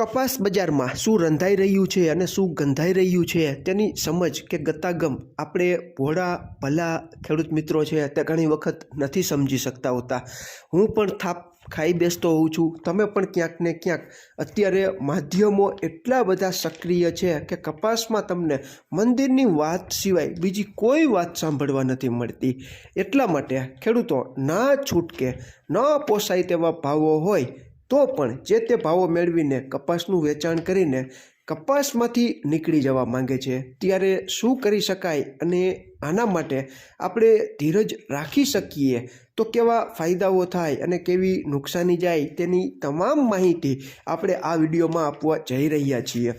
કપાસ બજારમાં શું રંધાઈ રહ્યું છે અને શું ગંધાઈ રહ્યું છે તેની સમજ કે ગતાગમ આપણે ભોળા, ભલા ખેડૂત મિત્રો છે તે ઘણી વખત નથી સમજી શકતા હોતા. હું પણ થાપ ખાઈ બેસતો હોઉં છું. તમે પણ ક્યાંક ને ક્યાંક અત્યારે માધ્યમો એટલા બધા સક્રિય છે કે કપાસમાં તમને મંદિરની વાત સિવાય બીજી કોઈ વાત સાંભળવા નથી મળતી. એટલા માટે ખેડૂતો ના છૂટકે, ન પોસાય તેવા ભાવો હોય તો પણ જે તે ભાવો મેળવીને કપાસનું વેચાણ કરીને કપાસમાંથી નીકળી જવા માંગે છે. ત્યારે શું કરી શકાય અને આના માટે આપણે ધીરજ રાખી શકીએ? તો કેવા ફાયદાઓ થાય અને કેવી નુકસાની જાય તેની તમામ માહિતી આપણે આ વિડીયોમાં આપવા જઈ રહ્યા છીએ.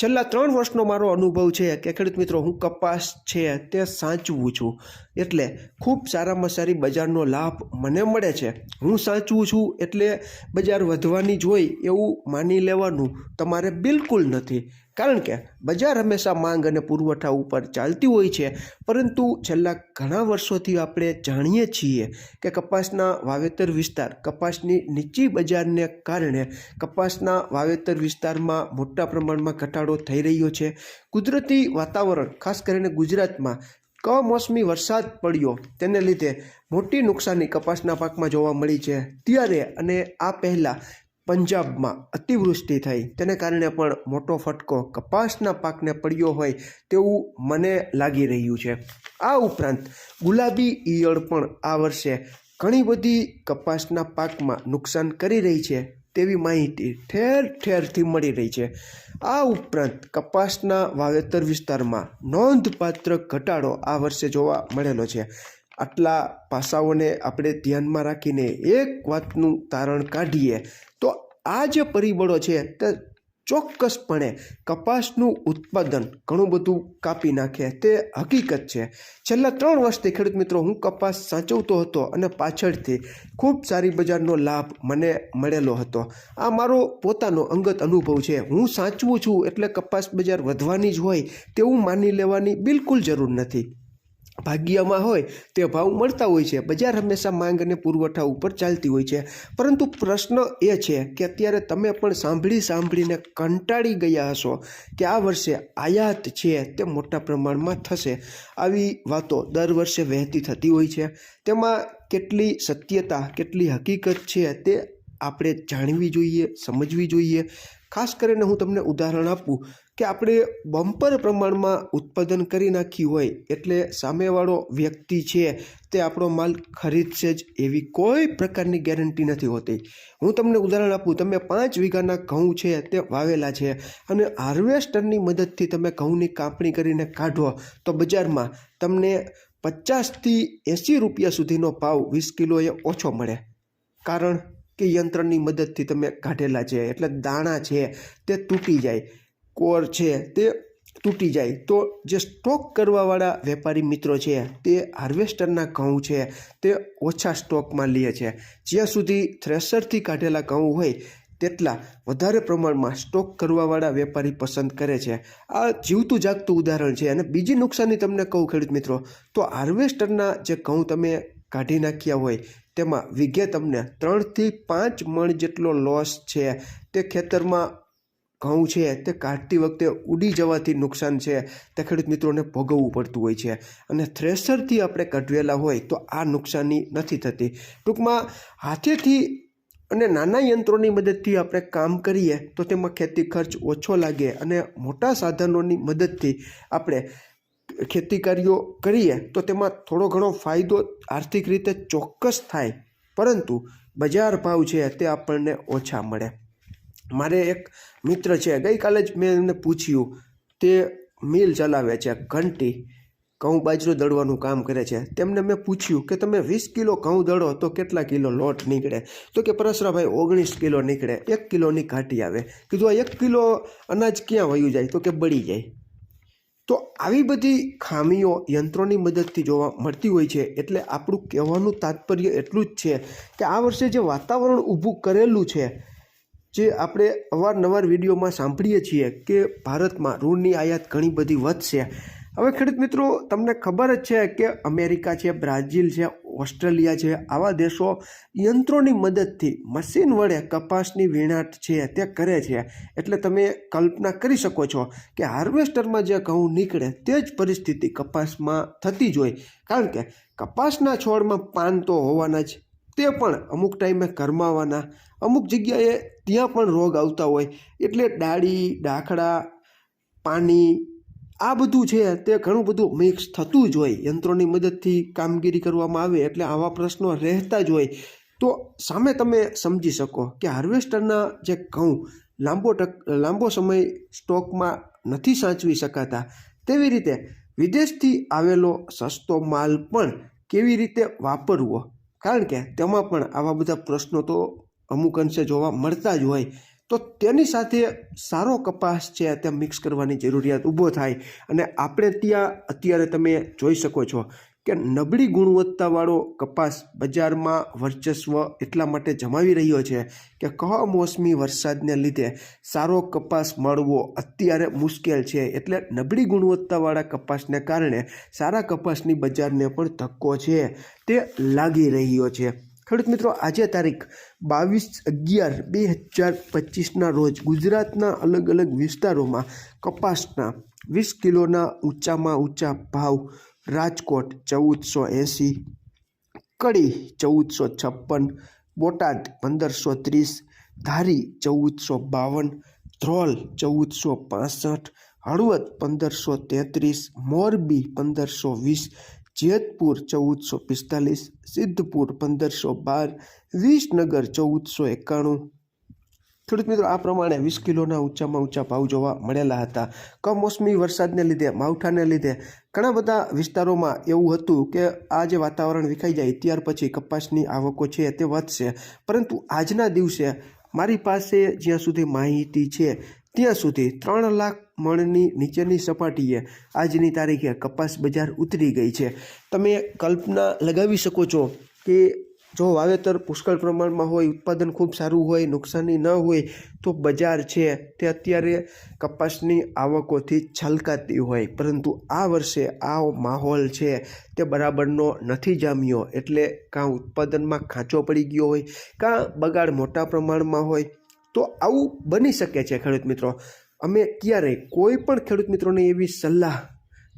છેલ્લા ત્રણ વર્ષનો મારો અનુભવ છે કે ખેડૂત મિત્રો, હું કપાસ છે તે સાચવું છું. એટલે ખૂબ સારામાં સારી બજારનો લાભ મને મળે છે. હું સાચવું છું એટલે બજાર વધવાની જોઈ એવું માની લેવાનું તમારે બિલકુલ નથી. કારણ કે બજાર હંમેશા માંગ અને પુરવઠા ઉપર ચાલતી હોય છે. પરંતુ છેલ્લા ઘણા વર્ષોથી આપણે જાણીએ છીએ કે કપાસના વાવેતર વિસ્તાર કપાસની નીચી બજારને કારણે કપાસના વાવેતર વિસ્તારમાં મોટા પ્રમાણમાં ઘટાડો થઈ રહ્યો છે. કુદરતી વાતાવરણ, ખાસ કરીને ગુજરાતમાં, કમોસમી વરસાદ પડ્યો તેને લીધે મોટી નુકસાની કપાસના પાકમાં જોવા મળી છે. ત્યારે અને આ પહેલાં પંજાબમાં અતિવૃષ્ટિ થઈ. તેને કારણે પણ મોટો ફટકો કપાસના પાકને પડ્યો હોય તેવું મને લાગી રહ્યું છે. આ ઉપરાંત ગુલાબી ઈયળ પણ આ વર્ષે ઘણી બધી કપાસના પાકમાં નુકસાન કરી રહી છે તેવી માહિતી ઠેર ઠેરથી મળી રહી છે. આ ઉપરાંત કપાસના વાવેતર વિસ્તારમાં નોંધપાત્ર ઘટાડો આ વર્ષે જોવા મળેલો છે. આટલા પાસાઓને આપણે ધ્યાનમાં રાખીને એક વાતનું તારણ કાઢીએ આ જે પરિબળો છે તે ચોક્કસપણે કપાસનું ઉત્પાદન ઘણું બધું કાપી નાખે. તે હકીકત છે. છેલ્લા ત્રણ વર્ષથી ખેડૂત મિત્રો, હું કપાસ સાચવતો હતો અને પાછળથી ખૂબ સારી બજારનો લાભ મને મળેલો હતો. આ મારો પોતાનો અંગત અનુભવ છે. હું સાચવું છું એટલે કપાસ બજાર વધવાની જ હોય તેવું માની લેવાની બિલકુલ જરૂર નથી. ભાગ્યમાં હોય તે ભાવ મળતા હોય છે. બજાર હંમેશા માંગ અને પુરવઠા ઉપર ચાલતી હોય છે. પરંતુ પ્રશ્ન એ છે કે અત્યારે તમે પણ સાંભળી સાંભળીને કંટાળી ગયા હશો કે આ વર્ષે આયાત છે તે મોટા પ્રમાણમાં થશે. આવી વાતો દર વર્ષે વહેતી થતી હોય છે. તેમાં કેટલી સત્યતા, કેટલી હકીકત છે તે આપણે જાણવી જોઈએ, સમજવી જોઈએ. ખાસ કરીને હું તમને ઉદાહરણ આપું. કે આપણે બમ્પર પ્રમાણમાં ઉત્પાદન કરી નાખ્યું હોય એટલે સામેવાળો વ્યક્તિ છે તે આપણો માલ ખરીદશે જ એવી કોઈ પ્રકારની ગેરંટી નથી હોતી. હું તમને ઉદાહરણ આપું, તમે પાંચ વીઘાના ઘઉં છે તે વાવેલા છે અને હાર્વેસ્ટરની મદદથી તમે ઘઉંની કાપણી કરીને કાઢો તો બજારમાં તમને પચાસથી એંસી રૂપિયા સુધીનો ભાવ વીસ કિલોએ ઓછો મળે. કારણ કે યંત્રની મદદથી તમે કાઢેલા છે, એટલે દાણા છે તે તૂટી જાય. કોર છે તે તૂટી જાય. તો જે સ્ટોક કરવાવાળા વેપારી મિત્રો છે તે હાર્વેસ્ટરના ઘઉં છે તે ઓછા સ્ટોકમાં લે છે. જ્યાં સુધી થ્રેશરથી કાઢેલા ઘઉં હોય તેટલા વધારે પ્રમાણમાં સ્ટોક કરવાવાળા વેપારી પસંદ કરે છે. આ જીવતું જાગતું ઉદાહરણ છે. અને બીજી નુકસાની તમને કહું ખેડૂત મિત્રો, તો હાર્વેસ્ટરના જે ઘઉં તમે કાઢી નાખ્યા હોય તેમાં વિઘે તમને ત્રણથી પાંચ મણ જેટલો લોસ છે. તે ખેતરમાં ઘઉં છે તે કાઢતી વખતે ઉડી જવાથી નુકસાન છે. તે ખેડૂત મિત્રોને ભોગવવું પડતું હોય છે. અને થ્રેશરથી આપણે કઢવેલા હોય તો આ નુકસાની નથી થતી. ટૂંકમાં હાથેથી અને નાના યંત્રોની મદદથી આપણે કામ કરીએ તો તેમાં ખેતી ખર્ચ ઓછો લાગે અને મોટા સાધનોની મદદથી આપણે ખેતી કાર્યો કરીએ તો તેમાં થોડો ઘણો ફાયદો આર્થિક રીતે ચોક્કસ થાય. પરંતુ બજાર ભાવ છે તે આપણને ઓછા મળે. મારે એક મિત્ર છે, ગઈકાલે જ મેં એમને પૂછ્યું, તે મિલ ચલાવે છે, ઘંટી, ઘઉં બાજરો દળવાનું કામ કરે છે. તેમને મેં પૂછ્યું કે તમે વીસ કિલો ઘઉં દળો તો કેટલા કિલો લોટ નીકળે? તો કે પરસરાભાઈ, ઓગણીસ કિલો નીકળે, એક કિલોની ઘાટી આવે. કીધું, આ એક કિલો અનાજ ક્યાં વયું જાય? તો કે બળી જાય. તો આવી બધી ખામીઓ યંત્રોની મદદથી જોવા મળતી હોય છે, એટલે આપણું કહેવાનું તાત્પર્ય એટલું જ છે કે આ વર્ષે જે વાતાવરણ ઊભું કરેલું છે જે આપણે અવારનવાર વિડીયોમાં સાંભળીએ છીએ કે ભારતમાં ઋણની આયાત ઘણી બધી વધશે. હવે ખેડૂત મિત્રો, તમને ખબર જ છે કે અમેરિકા છે, બ્રાઝિલ છે, ઓસ્ટ્રેલિયા છે, આવા દેશો યંત્રોની મદદથી મશીન વડે કપાસની વીણાટ છે તે કરે છે. એટલે તમે કલ્પના કરી શકો છો કે હાર્વેસ્ટરમાં જે ઘઉં નીકળે તે જ પરિસ્થિતિ કપાસમાં થતી જ હોય. કારણ કે કપાસના છોડમાં પાન તો હોવાના જ તે પણ અમુક ટાઈમે કરમાવાના. અમુક જગ્યાએ ત્યાં પણ રોગ આવતા હોય. એટલે ડાળી ડાખડા પાણી, આ બધું છે તે ઘણું બધું મિક્સ થતું જ હોય. યંત્રોની મદદથી કામગીરી કરવામાં આવે એટલે આવા પ્રશ્નો રહેતા જ હોય. તો સામે તમે સમજી શકો કે હાર્વેસ્ટરના જે ઘઉં લાંબો ટક, લાંબો સમય સ્ટોકમાં નથી સાચવી શકાતા. તેવી રીતે વિદેશથી આવેલો સસ્તો માલ પણ કેવી રીતે વાપરવો? કારણ કે તેમાં પણ આવા બધા પ્રશ્નો તો અમુક અંશે જોવા મળતા જ હોય. તો તેની સાથે સારો કપાસ છે તે મિક્સ કરવાની જરૂરિયાત ઊભો થાય. અને આપણે ત્યાં અત્યારે તમે જોઈ શકો છો કે નબળી ગુણવત્તાવાળો કપાસ બજારમાં વર્ચસ્વ એટલા માટે જમાવી રહ્યો છે કે કમોસમી વરસાદને લીધે સારો કપાસ મળવો અત્યારે મુશ્કેલ છે એટલે નબળી ગુણવત્તાવાળા કપાસને કારણે સારા કપાસની બજારને પણ ધક્કો છે, તે લાગી રહ્યો છે. ખેડૂત મિત્રો, આજે તારીખ બાવીસ અગિયાર બે હજાર પચીસના રોજ ગુજરાતના અલગ અલગ વિસ્તારોમાં કપાસના વીસ કિલોના ઊંચામાં ઊંચા ભાવ રાજકોટ ચૌદસો એંસી, કડી ચૌદસો છપ્પન, બોટાદ પંદરસો ત્રીસ, ધારી ચૌદસો બાવન, ધ્રોલ ચૌદસો પાસઠ, હળવદ પંદરસો તેત્રીસ, મોરબી પંદરસો વીસ, જેતપુર ચૌદસો પિસ્તાલીસ, સિદ્ધપુર પંદરસો બાર, વિસનગર ચૌદસો એકાણું ખેડૂત મિત્રો, આ પ્રમાણે વીસ કિલોના ઊંચામાં ઊંચા ભાવ જોવા મળેલા હતા. કમોસમી વરસાદને લીધે, માવઠાને લીધે ઘણા બધા વિસ્તારોમાં એવું હતું કે આ જે વાતાવરણ વિખાઈ જાય, ત્યાર પછી કપાસની આવકો છે તે વધશે. પરંતુ આજના દિવસે મારી પાસે જ્યાં સુધી માહિતી છે, ત્યાં સુધી ત્રણ લાખ મણની નીચેની સપાટીએ આજની તારીખે કપાસ બજાર ઉતરી ગઈ છે. તમે કલ્પના લગાવી શકો છો કે જો વાવેતર પુષ્કળ પ્રમાણમાં હોય, ઉત્પાદન ખૂબ સારું હોય, નુકસાની ન હોય, તો બજાર છે તે અત્યારે કપાસની આવકોથી છલકાતી હોય. પરંતુ આ વર્ષે આ માહોલ છે તે બરાબરનો નથી જામ્યો. એટલે કાં ઉત્પાદનમાં ખાંચો પડી ગયો હોય, કાં બગાડ મોટા પ્રમાણમાં હોય, તો આવું બની શકે છે ખેડૂત મિત્રો. અમે ક્યારેય કોઈ પણ ખેડૂત મિત્રોને એવી સલાહ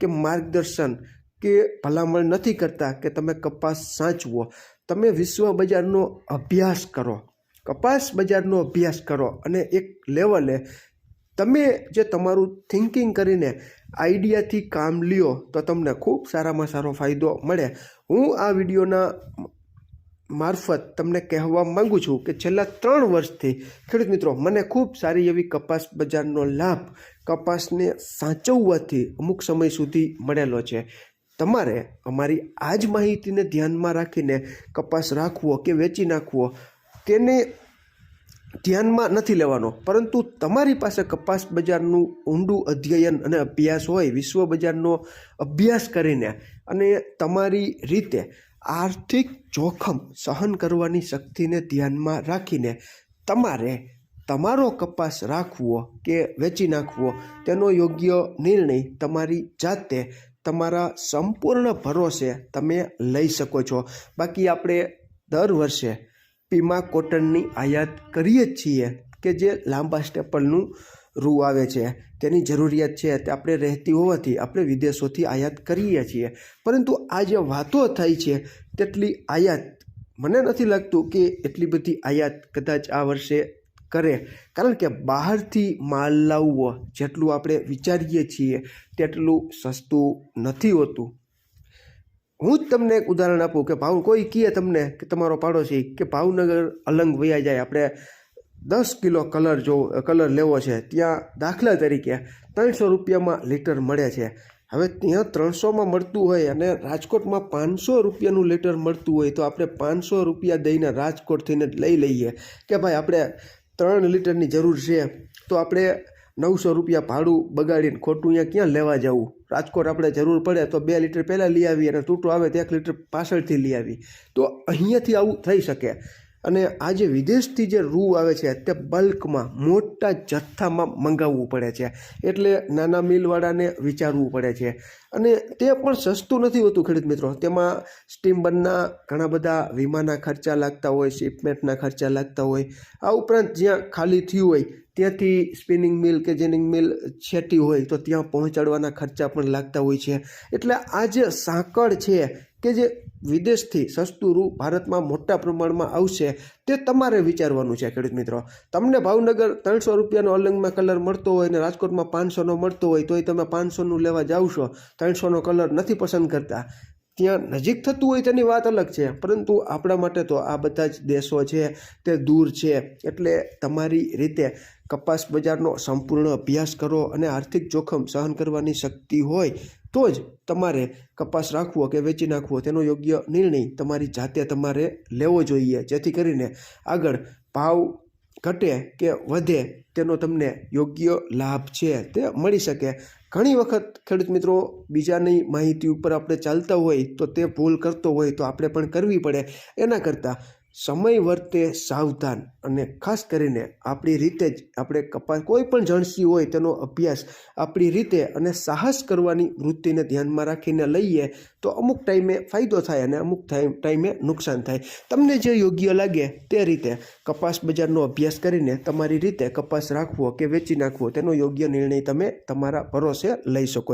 કે માર્ગદર્શન કે ભલામણ નથી કરતા કે તમે કપાસ સાચવો. તમે વિશ્વ બજારનો અભ્યાસ કરો, કપાસ બજારનો અભ્યાસ કરો અને એક લેવલે તમે જે તમારું થિંકિંગ કરીને આઈડિયાથી કામ લ્યો તો તમને ખૂબ સારામાં સારો ફાયદો મળે. હું આ વિડીયોના મારફત તમને કહેવા માગું છું કે છેલ્લા ત્રણ વર્ષથી, ખેડૂત મિત્રો, મને ખૂબ સારી એવી કપાસ બજારનો લાભ, કપાસને સાચવવાથી અમુક સમય સુધી મળેલો છે. તમારે અમારી આ જ માહિતીને ધ્યાનમાં રાખીને કપાસ રાખવો કે વેચી નાખવો, તેને ધ્યાનમાં નથી લેવાનો. પરંતુ તમારી પાસે કપાસ બજારનું ઊંડું અધ્યયન અને અભ્યાસ હોય, વિશ્વ બજારનો અભ્યાસ કરીને અને તમારી રીતે આર્થિક જોખમ સહન કરવાની શક્તિને ધ્યાનમાં રાખીને તમારે તમારો કપાસ રાખવો કે વેચી નાખવો, તેનો યોગ્ય નિર્ણય તમારી જાતે તમારા સંપૂર્ણ ભરોસે તમે લઈ શકો છો. બાકી આપણે દર વર્ષે પીમા કોટનની આયાત કરીએ જ છીએ કે જે લાંબા સ્ટેપલનું રૂ આવે છે. તેની જરૂરિયાત છે તે આપણે રહેતી હોવાથી આપણે વિદેશોથી આયાત કરીએ છીએ. પરંતુ આ જે વાતો થાય છે તેટલી આયાત મને નથી લાગતું કે એટલી બધી આયાત કદાચ આ વર્ષે કરે. કારણ કે બહારથી માલ લાવવો જેટલું આપણે વિચારીએ છીએ તેટલું સસ્તું નથી હોતું. હું જ તમને એક ઉદાહરણ આપું કે ભાવ કોઈ કહે તમને કે તમારો પાડોશી કે ભાવનગર અલંગ વયા જાય. આપણે દસ કિલો કલર જો, કલર લેવો છે, ત્યાં દાખલા તરીકે ત્રણસો રૂપિયામાં લીટર મળે છે. હવે ત્યાં ત્રણસોમાં મળતું હોય અને રાજકોટમાં પાંચસો રૂપિયાનું લીટર મળતું હોય તો આપણે પાંચસો રૂપિયા દઈને રાજકોટ થઈને લઈ લઈએ. કે ભાઈ આપણે ત્રણ લીટરની જરૂર છે. તો આપણે નવસો રૂપિયા ભાડું બગાડીને ખોટું અહીંયા ક્યાં લેવા જવું? રાજકોટ આપણે જરૂર પડે તો બે લીટર પહેલાં લઈ આવીએ અને તૂટો આવે તો એક લીટર પાછળથી લઈ આવી તો અહીંયાથી આવું થઈ શકે. અને આ જે વિદેશથી જે રૂ આવે છે, તે બલ્કમાં મોટા જથ્થામાં મંગાવવું પડે છે. એટલે નાના મિલવાળાને વિચારવું પડે છે. અને તે પણ સસ્તું નથી હોતું, ખેડૂત મિત્રો. તેમાં સ્ટીમરના ઘણા બધા વીમાના ખર્ચા લાગતા હોય, શિપમેન્ટના ખર્ચા લાગતા હોય. આ ઉપરાંત જ્યાં ખાલી થયું હોય ત્યાંથી સ્પિનિંગ મિલ કે જેનિંગ મિલ છેટી હોય તો ત્યાં પહોંચાડવાના ખર્ચા પણ લાગતા હોય છે. એટલે આ જે સાંકળ છે કે જે વિદેશથી સસ્તું રૂ ભારતમાં મોટા પ્રમાણમાં આવશે તે તમારે વિચારવાનું છે, ખેડૂત મિત્રો. તમને ભાવનગર ત્રણસો રૂપિયાનો અલંગમાં કલર મળતો હોય ને રાજકોટમાં પાંચસોનો મળતો હોય, તોય તમે પાંચસોનું લેવા જાઓ છો. ત્રણસોનો કલર નથી પસંદ કરતા. ત્યાં નજીક થતું હોય તેની વાત અલગ છે. પરંતુ આપણા માટે તો આ બધા જ દેશો છે તે દૂર છે. એટલે તમારી રીતે કપાસ બજારનો સંપૂર્ણ અભ્યાસ કરો અને આર્થિક જોખમ સહન કરવાની શક્તિ હોય તો જ તમારે કપાસ રાખવો કે વેચી નાખવો તેનો યોગ્ય નિર્ણય તમારી જાતે તમારે લેવો જોઈએ. જેથી કરીને આગળ ભાવ ઘટે કે વધે તેનો તમને યોગ્ય લાભ છે તે મળી શકે. ઘણી વખત ખેડૂત મિત્રો બીજાની માહિતી ઉપર આપણે ચાલતા હોય તો તે ભૂલ કરતો હોય તો આપણે પણ કરવી પડે. એના કરતાં સમય વર્તે સાવધાન અને ખાસ કરીને આપણી રીતે જ આપણે કપાસ કોઈ પણ જણસી હોય તેનો અભ્યાસ આપણી રીતે અને સાહસ કરવાની વૃત્તિને ધ્યાનમાં રાખીને લઈએ તો અમુક ટાઈમે ફાયદો થાય અને અમુક ટાઈમ નુકસાન થાય. તમને જે યોગ્ય લાગે તે રીતે કપાસ બજારનો અભ્યાસ કરીને તમારી રીતે કપાસ રાખવો કે વેચી નાખવો તેનો યોગ્ય નિર્ણય તમે તમારા ભરોસે લઈ શકો છો.